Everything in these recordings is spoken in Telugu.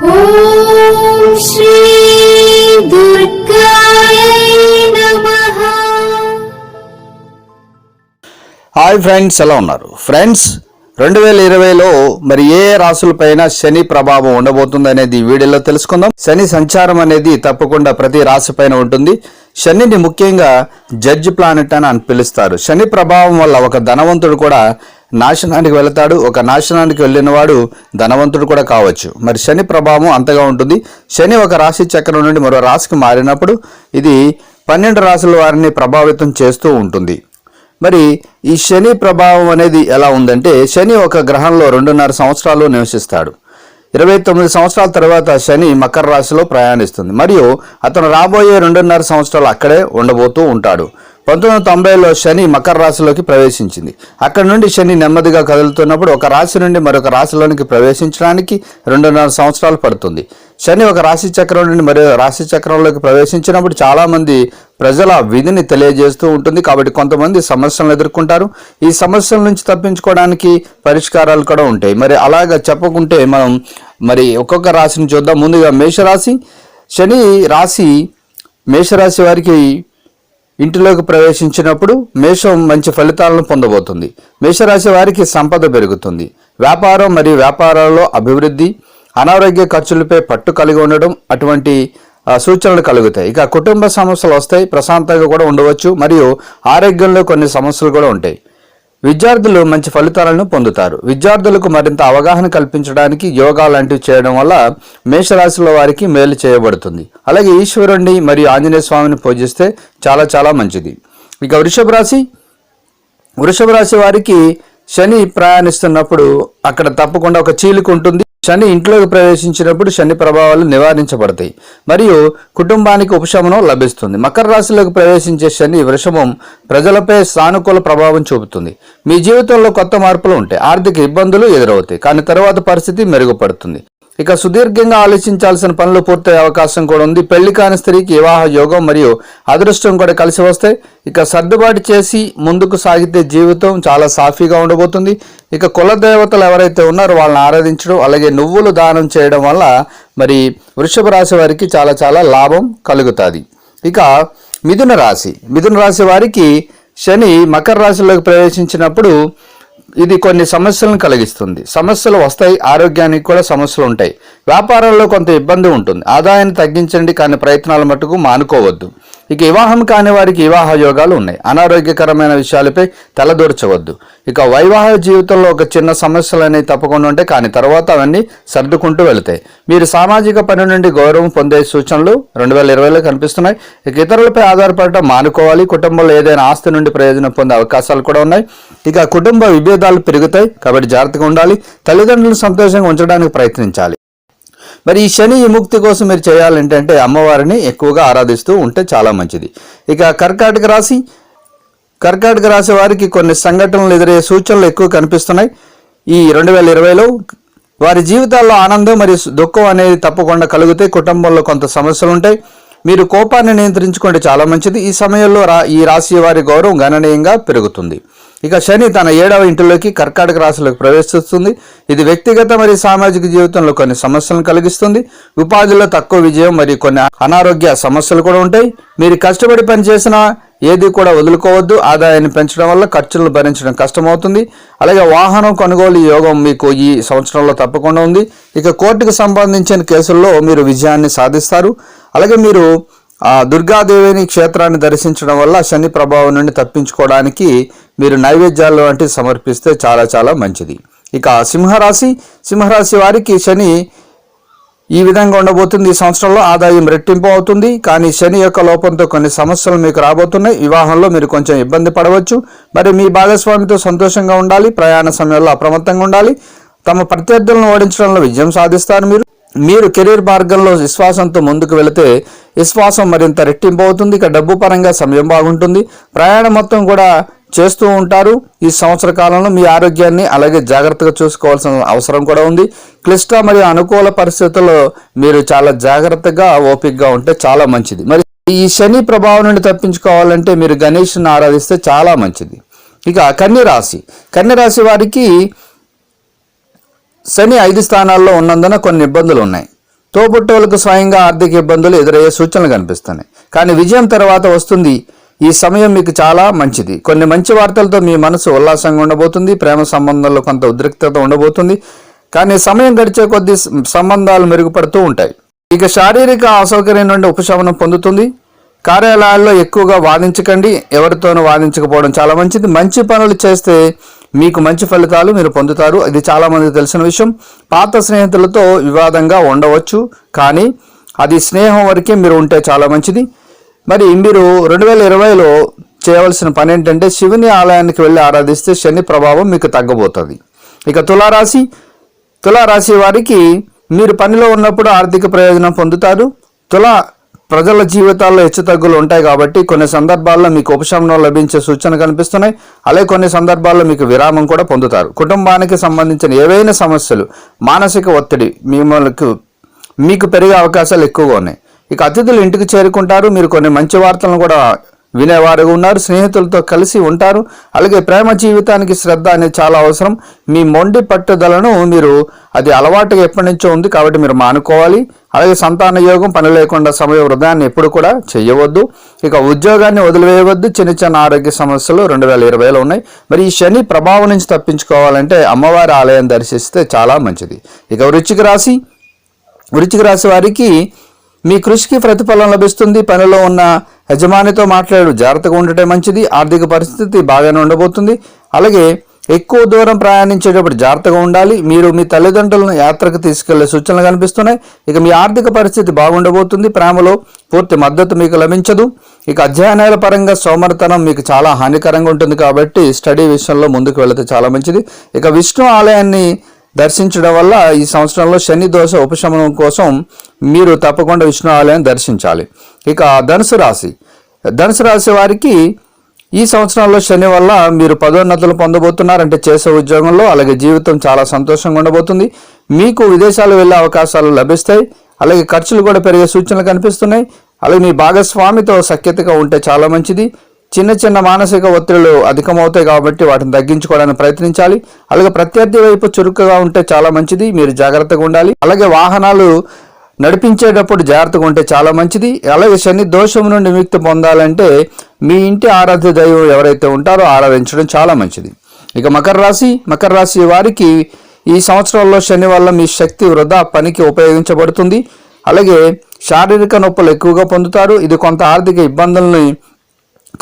హాయ్ ఫ్రెండ్స్ ఎలా ఉన్నారు? ఫ్రెండ్స్ రెండు వేల ఇరవైలో మరి ఏ రాశులపైన శని ప్రభావం ఉండబోతుంది అనేది ఈ వీడియోలో తెలుసుకుందాం. శని సంచారం అనేది తప్పకుండా ప్రతి రాశి పైన ఉంటుంది. శనిని ముఖ్యంగా జడ్జ్ ప్లానెట్ అని అని పిలుస్తారు. శని ప్రభావం వల్ల ఒక ధనవంతుడు కూడా నాశనానికి వెళతాడు. ఒక నాశనానికి వెళ్ళినవాడు ధనవంతుడు కూడా కావచ్చు. మరి శని ప్రభావం అంతగా ఉంటుంది. శని ఒక రాశి చక్రం నుండి మరో రాశికి మారినప్పుడు ఇది పన్నెండు రాశుల వారిని ప్రభావితం చేస్తూ ఉంటుంది. మరి ఈ శని ప్రభావం అనేది ఎలా ఉందంటే శని ఒక గ్రహంలో రెండున్నర సంవత్సరాలు నివసిస్తాడు. ఇరవై తొమ్మిది సంవత్సరాల తర్వాత శని మకర రాశిలో ప్రయాణిస్తుంది. మరియు అతను రాబోయే రెండున్నర సంవత్సరాలు అక్కడే ఉండబోతూ ఉంటాడు. పంతొమ్మిది వందల తొంభైలో శని మకర రాశిలోకి ప్రవేశించింది. అక్కడ నుండి శని నెమ్మదిగా కదులుతున్నప్పుడు ఒక రాశి నుండి మరొక రాశిలోనికి ప్రవేశించడానికి రెండున్నర సంవత్సరాలు పడుతుంది. శని ఒక రాశి చక్రం నుండి మరో రాశి చక్రంలోకి ప్రవేశించినప్పుడు చాలామంది ప్రజల విధిని తెలియజేస్తూ ఉంటుంది. కాబట్టి కొంతమంది సమస్యలను ఎదుర్కొంటారు. ఈ సమస్యల నుంచి తప్పించుకోవడానికి పరిష్కారాలు కూడా ఉంటాయి. మరి అలాగా చెప్పకుంటే మనం మరి ఒక్కొక్క రాశిని చూద్దాం. ముందుగా మేషరాశి. శని రాశి మేషరాశి వారికి ఇంటిలోకి ప్రవేశించినప్పుడు మేషం మంచి ఫలితాలను పొందబోతుంది. మేషరాశి వారికి సంపద పెరుగుతుంది. వ్యాపారం మరియు వ్యాపారాల్లో అభివృద్ధి అనారోగ్య ఖర్చులపై పట్టు కలిగి ఉండడం అటువంటి సూచనలు కలుగుతాయి. ఇక కుటుంబ సమస్యలు వస్తాయి ప్రశాంతంగా కూడా ఉండవచ్చు మరియు ఆరోగ్యంలో కొన్ని సమస్యలు కూడా ఉంటాయి. విద్యార్థులు మంచి ఫలితాలను పొందుతారు. విద్యార్థులకు మరింత అవగాహన కల్పించడానికి యోగా లాంటివి చేయడం వల్ల మేషరాశిలో వారికి మేలు చేయబడుతుంది. అలాగే ఈశ్వరుణ్ణి మరియు ఆంజనేయ స్వామిని పూజిస్తే చాలా చాలా మంచిది. ఇక వృషభ రాశి. వృషభ రాశి వారికి శని ప్రయాణిస్తున్నప్పుడు అక్కడ తప్పకుండా ఒక చీలిక ఉంటుంది. శని ఇంట్లోకి ప్రవేశించినప్పుడు శని ప్రభావాలు నివారించబడతాయి. మరియు కుటుంబానికి ఉపశమనం లభిస్తుంది. మకర రాశిలోకి ప్రవేశించే శని వృషభం ప్రజలపై సానుకూల ప్రభావం చూపుతుంది. మీ జీవితంలో కొత్త మార్పులు ఉంటాయి. ఆర్థిక ఇబ్బందులు ఎదురవుతాయి. కానీ తర్వాత పరిస్థితి మెరుగుపడుతుంది. ఇక సుదీర్ఘంగా ఆలోచించాల్సిన పనులు పూర్తయ్యే అవకాశం కూడా ఉంది. పెళ్ళి కాని స్త్రీకి వివాహ యోగం మరియు అదృష్టం కూడా కలిసి వస్తాయి. ఇక సర్దుబాటు చేసి ముందుకు సాగితే జీవితం చాలా సాఫీగా ఉండబోతుంది. ఇక కుల దేవతలు ఎవరైతే ఉన్నారో వాళ్ళని ఆరాధించడం అలాగే నువ్వులు దానం చేయడం వల్ల మరి వృషభ రాశి వారికి చాలా చాలా లాభం కలుగుతుంది. ఇక మిథున రాశి. మిథున రాశి వారికి శని మకర రాశిలోకి ప్రవేశించినప్పుడు ఇది కొన్ని సమస్యలను కలిగిస్తుంది. సమస్యలు వస్తాయి ఆరోగ్యానికి కూడా సమస్యలు ఉంటాయి. వ్యాపారంలో కొంత ఇబ్బంది ఉంటుంది. ఆదాయాన్ని తగ్గించండి కానీ ప్రయత్నాల మటుకు మానుకోవద్దు. ఇక వివాహం కాని వారికి వివాహ యోగాలు ఉన్నాయి. అనారోగ్యకరమైన విషయాలపై తలదూర్చవద్దు. ఇక వైవాహిక జీవితంలో ఒక చిన్న సమస్యలు అనేవి తప్పకుండా ఉంటాయి కానీ తర్వాత అవన్నీ సర్దుకుంటూ వెళతాయి. మీరు సామాజిక పని నుండి గౌరవం పొందే సూచనలు రెండు వేల ఇరవైలో కనిపిస్తున్నాయి. ఇక ఇతరులపై ఆధారపడటం మానుకోవాలి. కుటుంబంలో ఏదైనా ఆస్తి నుండి ప్రయోజనం పొందే అవకాశాలు కూడా ఉన్నాయి. ఇక కుటుంబ విభేదాలు పెరుగుతాయి కాబట్టి జాగ్రత్తగా ఉండాలి. తల్లిదండ్రులను సంతోషంగా ఉంచడానికి ప్రయత్నించాలి. మరి ఈ శని విముక్తి కోసం మీరు చేయాలంటే అమ్మవారిని ఎక్కువగా ఆరాధిస్తూ ఉంటే చాలా మంచిది. ఇక కర్కాటక రాశి కర్కాటక రాశి వారికి కొన్ని సంఘటనలు ఎదురయ్యే సూచనలు ఎక్కువ కనిపిస్తున్నాయి. ఈ రెండు వేల ఇరవైలో వారి జీవితాల్లో ఆనందం మరియు దుఃఖం అనేది తప్పకుండా కలిగితే కుటుంబంలో కొంత సమస్యలు ఉంటాయి. మీరు కోపాన్ని నియంత్రించుకుంటే చాలా మంచిది. ఈ సమయంలో రా ఈ రాశి వారి గౌరవం గణనీయంగా పెరుగుతుంది. ఇక శని తన ఏడవ ఇంటిలోకి కర్కాటక రాశిలోకి ప్రవేశిస్తుంది. ఇది వ్యక్తిగత మరియు సామాజిక జీవితంలో కొన్ని సమస్యలను కలిగిస్తుంది. ఉపాధిలో తక్కువ విజయం మరియు కొన్ని అనారోగ్య సమస్యలు కూడా ఉంటాయి. మీరు కష్టపడి పనిచేసినా ఏది కూడా వదులుకోవద్దు. ఆదాయాన్ని పెంచడం వల్ల ఖర్చులను భరించడం కష్టమవుతుంది. అలాగే వాహనం కొనుగోలు యోగం మీకు ఈ సంవత్సరంలో తప్పకుండా ఉంది. ఇక కోర్టుకు సంబంధించిన కేసుల్లో మీరు విజయాన్ని సాధిస్తారు. అలాగే మీరు దుర్గాదేవిని క్షేత్రాన్ని దర్శించడం వల్ల శని ప్రభావం నుండి తప్పించుకోవడానికి మీరు నైవేద్యాలు వంటివి సమర్పిస్తే చాలా చాలా మంచిది. ఇక సింహరాశి సింహరాశి వారికి శని ఈ విధంగా ఉండబోతుంది. ఈ సంవత్సరంలో ఆదాయం రెట్టింపు అవుతుంది. కానీ శని యొక్క లోపంతో కొన్ని సమస్యలు మీకు రాబోతున్నాయి. వివాహంలో మీరు కొంచెం ఇబ్బంది పడవచ్చు. మరి మీ భాగస్వామితో సంతోషంగా ఉండాలి. ప్రయాణ సమయంలో అప్రమత్తంగా ఉండాలి. తమ ప్రత్యర్థులను ఓడించడంలో విజయం సాధిస్తారు మీరు. మీరు కెరీర్ మార్గంలో విశ్వాసంతో ముందుకు వెళితే విశ్వాసం మరింత రెట్టింపు అవుతుంది. ఇక డబ్బు పరంగా సమయం బాగుంటుంది. ప్రయాణం మొత్తం కూడా చేస్తూ ఉంటారు. ఈ సంవత్సర కాలంలో మీ ఆరోగ్యాన్ని అలాగే జాగ్రత్తగా చూసుకోవాల్సిన అవసరం కూడా ఉంది. క్లిష్ట మరియు అనుకూల పరిస్థితుల్లో మీరు చాలా జాగ్రత్తగా ఓపికగా ఉంటే చాలా మంచిది. మరి ఈ శని ప్రభావం నుండి తప్పించుకోవాలంటే మీరు గణేష్ని ఆరాధిస్తే చాలా మంచిది. ఇక కన్యరాశి కన్యరాశి వారికి శని ఐదు స్థానాల్లో ఉన్నందున కొన్ని ఇబ్బందులు ఉన్నాయి. తోబుట్టవులకు స్వయంగా ఆర్థిక ఇబ్బందులు ఎదురయ్యే సూచనలు కనిపిస్తున్నాయి. కానీ విజయం తర్వాత వస్తుంది. ఈ సమయం మీకు చాలా మంచిది. కొన్ని మంచి వార్తలతో మీ మనసు ఉల్లాసంగా ఉండబోతుంది ప్రేమ సంబంధంలో కొంత ఉద్రిక్తత ఉండబోతుంది. కానీ సమయం గడిచే కొద్దీ సంబంధాలు మెరుగుపడుతూ ఉంటాయి. ఇక శారీరక అసౌకర్యం నుండి ఉపశమనం పొందుతుంది. కార్యాలయాల్లో ఎక్కువగా వాదించకండి. ఎవరితోనూ వాదించకపోవడం చాలా మంచిది. మంచి పనులు చేస్తే మీకు మంచి ఫలితాలు మీరు పొందుతారు. ఇది చాలామందికి తెలిసిన విషయం. పాత స్నేహితులతో వివాదంగా ఉండవచ్చు. కానీ అది స్నేహం వరకే మీరు ఉంటే చాలా మంచిది. మరి మీరు రెండు వేల ఇరవైలో చేయవలసిన పని ఏంటంటే శివుని ఆలయానికి వెళ్ళి ఆరాధిస్తే శని ప్రభావం మీకు తగ్గబోతుంది. ఇక తులారాశి తులారాశి వారికి మీరు పనిలో ఉన్నప్పుడు ఆర్థిక ప్రయోజనం పొందుతారు. తులా ప్రజల జీవితాల్లో హెచ్చుతగ్గులు ఉంటాయి కాబట్టి కొన్ని సందర్భాల్లో మీకు ఉపశమనం లభించే సూచన కనిపిస్తున్నాయి. అలాగే కొన్ని సందర్భాల్లో మీకు విరామం కూడా పొందుతారు. కుటుంబానికి సంబంధించిన ఏవైనా సమస్యలు మానసిక ఒత్తిడి మిమ్మల్ని మీకు పెరిగే అవకాశాలు ఎక్కువగా ఉన్నాయి. ఇక అతిథులు ఇంటికి చేరుకుంటారు. మీరు కొన్ని మంచి వార్తలను కూడా వినేవారు ఉన్నారు. స్నేహితులతో కలిసి ఉంటారు. అలాగే ప్రేమ జీవితానికి శ్రద్ధ అనేది చాలా అవసరం. మీ మొండి పట్టుదలను మీరు అది అలవాటుగా ఎప్పటి నుంచో ఉంది కాబట్టి మీరు మానుకోవాలి. అలాగే సంతాన యోగం పని లేకుండా సమయ వృధాన్ని ఎప్పుడు కూడా చేయవద్దు ఇక ఉద్యోగాన్ని వదిలివేయవద్దు. చిన్న చిన్న ఆరోగ్య సమస్యలు రెండు వేల ఇరవైలో ఉన్నాయి. మరి ఈ శని ప్రభావం నుంచి తప్పించుకోవాలంటే అమ్మవారి ఆలయం దర్శిస్తే చాలా మంచిది. ఇక వృచ్చిక రాశి. వృచ్చిక రాశి వారికి మీ కృషికి ప్రతిఫలం లభిస్తుంది. పనిలో ఉన్న యజమానితో మాట్లాడు. జాగ్రత్తగా ఉండటం మంచిది. ఆర్థిక పరిస్థితి బాగానే ఉండబోతుంది. అలాగే ఎక్కువ దూరం ప్రయాణించేటప్పుడు జాగ్రత్తగా ఉండాలి. మీరు మీ తల్లిదండ్రులను యాత్రకు తీసుకెళ్ళే సూచనలు కనిపిస్తున్నాయి. ఇక మీ ఆర్థిక పరిస్థితి బాగుండబోతుంది. ప్రేమలో పూర్తి మద్దతు మీకు లభించదు. ఇక అధ్యయనాల పరంగా సోమరతనం మీకు చాలా హానికరంగా ఉంటుంది కాబట్టి స్టడీ విషయంలో ముందుకు వెళితే చాలా మంచిది. ఇక విష్ణు ఆలయాన్ని దర్శించడం వల్ల ఈ సంవత్సరంలో శని దోష ఉపశమనం కోసం మీరు తప్పకుండా విష్ణు ఆలయం దర్శించాలి. ఇక ధనుసు రాశి. ధనుసు రాశి వారికి ఈ సంవత్సరంలో శని వల్ల మీరు పదోన్నతులు పొందబోతున్నారంటే చేసే ఉద్యోగంలో అలాగే జీవితం చాలా సంతోషంగా ఉండబోతుంది. మీకు విదేశాలు వెళ్ళే అవకాశాలు లభిస్తాయి. అలాగే ఖర్చులు కూడా పెరిగే సూచనలు కనిపిస్తున్నాయి. అలాగే మీ భాగస్వామితో సఖ్యతగా ఉంటే చాలా మంచిది. చిన్న చిన్న మానసిక ఒత్తిళ్ళు అధికమవుతాయి కాబట్టి వాటిని తగ్గించుకోవడానికి ప్రయత్నించాలి. అలాగే ప్రత్యర్థి వైపు చురుకుగా ఉంటే చాలా మంచిది. మీరు జాగ్రత్తగా ఉండాలి. అలాగే వాహనాలు నడిపించేటప్పుడు జాగ్రత్తగా ఉంటే చాలా మంచిది. అలాగే శని దోషం నుండి విముక్తి పొందాలంటే మీ ఇంటి ఆరాధ్య దైవం ఎవరైతే ఉంటారో ఆరాధించడం చాలా మంచిది. ఇక మకర రాశి మకర రాశి వారికి ఈ సంవత్సరంలో శని వల్ల మీ శక్తి వృధా పనికి ఉపయోగించబడుతుంది. అలాగే శారీరక నొప్పులు ఎక్కువగా పొందుతారు. ఇది కొంత ఆర్థిక ఇబ్బందుల్ని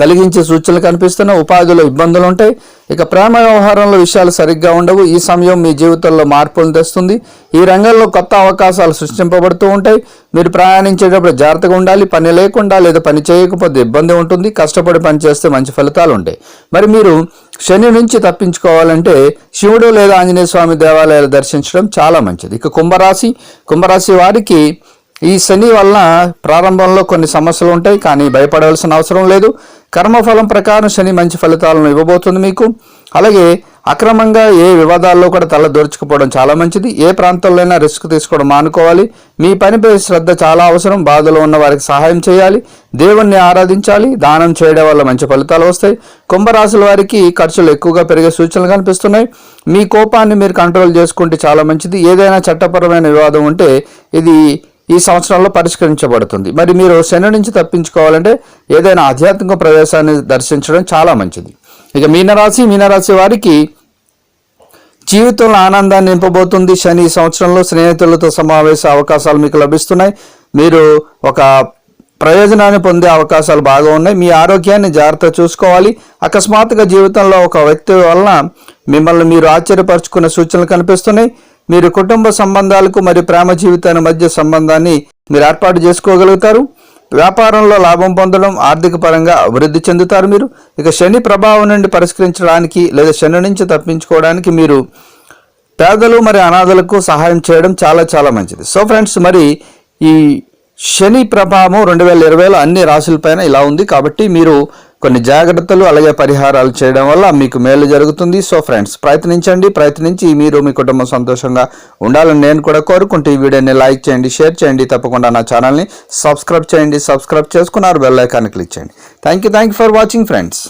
కలిగించే సూచనలు కనిపిస్తున్నాయి ఉపాధిలో ఇబ్బందులు ఉంటాయి. ఇక ప్రేమ వ్యవహారంలో విషయాలు సరిగ్గా ఉండవు. ఈ సమయం మీ జీవితంలో మార్పులను తెస్తుంది. ఈ రంగంలో కొత్త అవకాశాలు సృష్టింపబడుతూ ఉంటాయి. మీరు ప్రయాణించేటప్పుడు జాగ్రత్తగా ఉండాలి. పని లేకుండా లేదా పని చేయకపోతే ఇబ్బంది ఉంటుంది. కష్టపడి పని చేస్తే మంచి ఫలితాలు ఉంటాయి. మరి మీరు శని నుంచి తప్పించుకోవాలంటే శివుడు లేదా ఆంజనేయ స్వామి దేవాలయాలు దర్శించడం చాలా మంచిది. ఇక కుంభరాశి కుంభరాశి వారికి ఈ శని వలన ప్రారంభంలో కొన్ని సమస్యలు ఉంటాయి కానీ భయపడవలసిన అవసరం లేదు. కర్మఫలం ప్రకారం శని మంచి ఫలితాలను ఇవ్వబోతుంది మీకు. అలాగే అక్రమంగా ఏ వివాదాల్లో కూడా తల దొరుచుకుపోవడం చాలా మంచిది. ఏ ప్రాంతంలోనైనా రిస్క్ తీసుకోవడం మానుకోవాలి. మీ పనిపై శ్రద్ధ చాలా అవసరం. బాధలో ఉన్న వారికి సహాయం చేయాలి. దేవుణ్ణి ఆరాధించాలి. దానం చేయడం వల్ల మంచి ఫలితాలు వస్తాయి. కుంభరాశుల వారికి ఖర్చులు ఎక్కువగా పెరిగే సూచనలు కనిపిస్తున్నాయి. మీ కోపాన్ని మీరు కంట్రోల్ చేసుకుంటే చాలా మంచిది. ఏదైనా చట్టపరమైన వివాదం ఉంటే ఇది ఈ సంవత్సరంలో పరిష్కరించబడుతుంది. మరి మీరు శని నుంచి తప్పించుకోవాలంటే ఏదైనా ఆధ్యాత్మిక ప్రదేశాన్ని దర్శించడం చాలా మంచిది. ఇక మీనరాశి మీనరాశి వారికి జీవితంలో ఆనందాన్ని నింపబోతుంది. శని ఈ సంవత్సరంలో స్నేహితులతో సమావేశ అవకాశాలు మీకు లభిస్తున్నాయి. మీరు ఒక ప్రయోజనాన్ని పొందే అవకాశాలు బాగా ఉన్నాయి. మీ ఆరోగ్యాన్ని జాగ్రత్త చూసుకోవాలి. అకస్మాత్తుగా జీవితంలో ఒక వ్యక్తి వలన మిమ్మల్ని మీరు ఆశ్చర్యపరచుకునే సూచనలు కనిపిస్తున్నాయి. మీరు కుటుంబ సంబంధాలకు మరియు ప్రేమ జీవితాన్ని మధ్య సంబంధాన్ని మీరు ఏర్పాటు చేసుకోగలుగుతారు. వ్యాపారంలో లాభం పొందడం ఆర్థిక పరంగా అభివృద్ధి చెందుతారు మీరు. ఇక శని ప్రభావం నుండి పరిష్కరించడానికి లేదా శని నుంచి తప్పించుకోవడానికి మీరు పేదలు మరి అనాథలకు సహాయం చేయడం చాలా చాలా మంచిది. సో ఫ్రెండ్స్ మరి ఈ శని ప్రభావం రెండు వేల ఇరవైలో అన్ని రాశులపైన ఇలా ఉంది. కాబట్టి మీరు కొన్ని జాగ్రత్తలు అలాగే పరిహారాలు చేయడం వల్ల మీకు మేలు జరుగుతుంది. సో ఫ్రెండ్స్ ప్రయత్నించండి ప్రయత్నించి మీరు మీ కుటుంబం సంతోషంగా ఉండాలని నేను కూడా కోరుకుంటూ ఈ వీడియోని లైక్ చేయండి షేర్ చేయండి. తప్పకుండా నా ఛానల్ని సబ్స్క్రైబ్ చేయండి సబ్స్క్రైబ్ చేసుకున్నారు బెల్ ఐకాన్ని క్లిక్ చేయండి. Thank you thank you for watching friends.